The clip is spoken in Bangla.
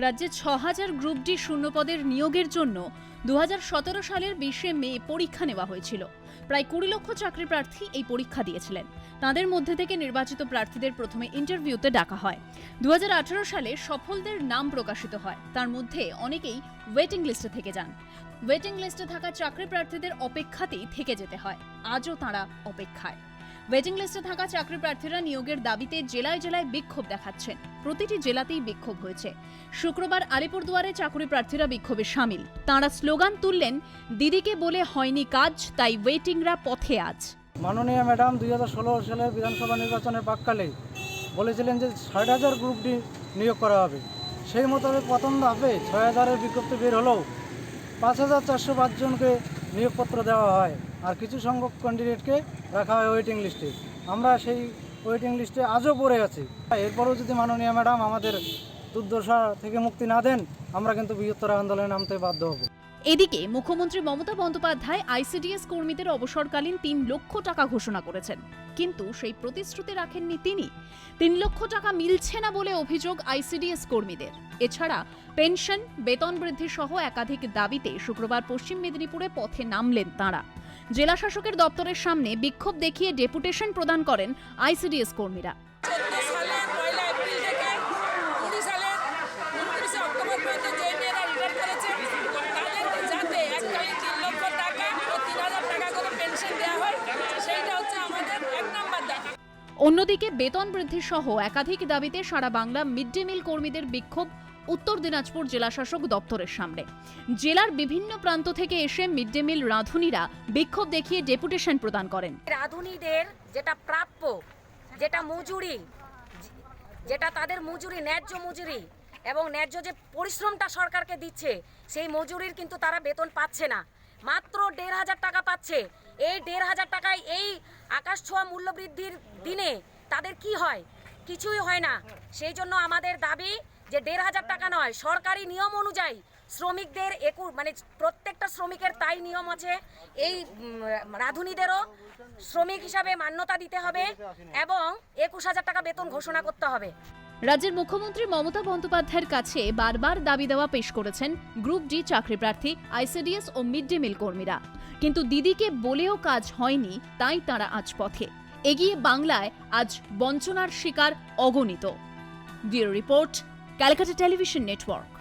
রাজ্যে ছ হাজার গ্রুপ ডি শূন্যপদের নিয়োগের জন্য দু হাজার সতেরো সালের বিশে মে পরীক্ষা নেওয়া হয়েছিল। প্রায় কুড়ি লক্ষ চাকরি প্রার্থী এই পরীক্ষা দিয়েছিলেন। তাদের মধ্যে থেকে নির্বাচিত প্রার্থীদের প্রথমে ইন্টারভিউতে ডাকা হয়। দু হাজার আঠারো সালে সফলদের নাম প্রকাশিত হয়। তার মধ্যে অনেকেই ওয়েটিং লিস্টে থেকে যান। ওয়েটিং লিস্টে থাকা চাকরি প্রার্থীদের অপেক্ষাতেই থেকে যেতে হয়। আজও তাঁরা অপেক্ষায়। ওয়েটিং লিস্টে থাকা চাকরি প্রার্থীরা নিয়োগের দাবিতে জেলায় জেলায় বিক্ষোভ দেখাচ্ছেন। প্রতিটি জেলাতেই বিক্ষোভ হয়েছে। শুক্রবার আলিপুরদুয়ারে চাকরি প্রার্থীরা বিক্ষোভে সামিল। তাঁরা স্লোগান তুললেন, দিদিকে বলে হয়নি কাজ, তাই ওয়েটিংরা পথে আজ। মাননীয় ম্যাডাম, দুই হাজার ষোলো সালে বিধানসভা নির্বাচনের প্রাককালে বলেছিলেন যে ষাট হাজার গ্রুপ ডি নিয়োগ করা হবে। সেই মোতাবেক প্রথম ধাপে ছয় হাজারের বিজ্ঞপ্তি বের হলেও পাঁচ হাজার চারশো পাঁচজনকে নিয়োগপত্র দেওয়া হয় আর কিছু সংখ্যক ক্যান্ডিডেটকে রাখা হয় ওয়েটিং লিস্টে আমরা সেই ওয়েটিং লিস্টে আজও পড়ে আছি। এরপরেও যদি মাননীয় ম্যাডাম আমাদের দুর্দশা থেকে মুক্তি না দেন, আমরা কিন্তু বৃহত্তর আন্দোলনে নামতে বাধ্য হব। এদিকে মুখ্যমন্ত্রী মমতা বন্দ্যোপাধ্যায় আইসিডিএস কর্মীদের অবসরকালীন তিন লক্ষ টাকা ঘোষণা করেছেন। কিন্তু সেই প্রতিশ্রুতি রাখেননি তিনি। তিন লক্ষ টাকা মিলছে না বলে অভিযোগ আইসিডিএস কর্মীদের। এছাড়া পেনশন, বেতন বৃদ্ধি সহ একাধিক দাবিতে শুক্রবার পশ্চিম মেদিনীপুরে পথে নামলেন তাঁরা। জেলা শাসকের দপ্তরের সামনে বিক্ষোভ দেখিয়ে ডেপুটেশন প্রদান করেন আইসিডিএস কর্মীরা চোদ্দ সালে পয়লা এপ্রিল থেকে কুড়ি সালের উনত্রিশে অক্টোবর পর্যন্ত যে মেয়েরা রিটায়ার করেছে তাদেরকে যাতে এককালীন তিন লক্ষ টাকা ও তিন হাজার টাকা করে পেনশন দেওয়া হয় সেইটা হচ্ছে আমাদের এক নম্বর দাবি অন্যদিকে বেতন বৃদ্ধি সহ একাধিক দাবিতে সারা বাংলা মিড ডে মিল কর্মীদের বিক্ষোভ উত্তর দিনাজপুর জেলাশাসক দপ্তরের সামনে। জেলার বিভিন্ন প্রান্ত থেকে এসে মিড ডে মিল রাঁধুনিরা বিক্ষোভ দেখিয়ে ডেপুটেশন প্রদান করেন। রাঁধুনিদের যেটা প্রাপ্য, যেটা মজুরি, যেটা তাদের মজুরি, ন্যায্য মজুরি এবং ন্যায্য যে পরিশ্রমটা সরকারকে দিচ্ছে, সেই মজুরির কিন্তু তারা বেতন পাচ্ছে না। মাত্র দেড় হাজার টাকা পাচ্ছে। এই দেড় হাজার টাকায় এই আকাশ ছোঁয়া মূল্যবৃদ্ধির দিনে তাদের কি হয়? কিছুই হয় না। সেই জন্য আমাদের দাবি যে দেড় হাজার টাকা নয়, সরকারি নিয়ম অনুযায়ী শ্রমিকদের একু মানে প্রত্যেকটা শ্রমিকের তাই নিয়ম আছে। এই রাঁধুনিদেরও শ্রমিক হিসাবে মান্যতা দিতে হবে এবং একুশ হাজার টাকা বেতন ঘোষণা করতে হবে। রাজ্যের মুখ্যমন্ত্রী মমতা বন্দ্যোপাধ্যায়ের কাছে বারবার দাবি দেওয়া পেশ করেছেন গ্রুপ ডি চাকরি প্রার্থী, আইসিডিএস ও মিড ডে মিল কর্মীরা। কিন্তু দিদিকে বলেও কাজ হয়নি, তাই তারা আজ পথে। এগিয়ে বাংলায় আজ বঞ্চনার শিকার অগণিত। Bureau report Calcutta television network.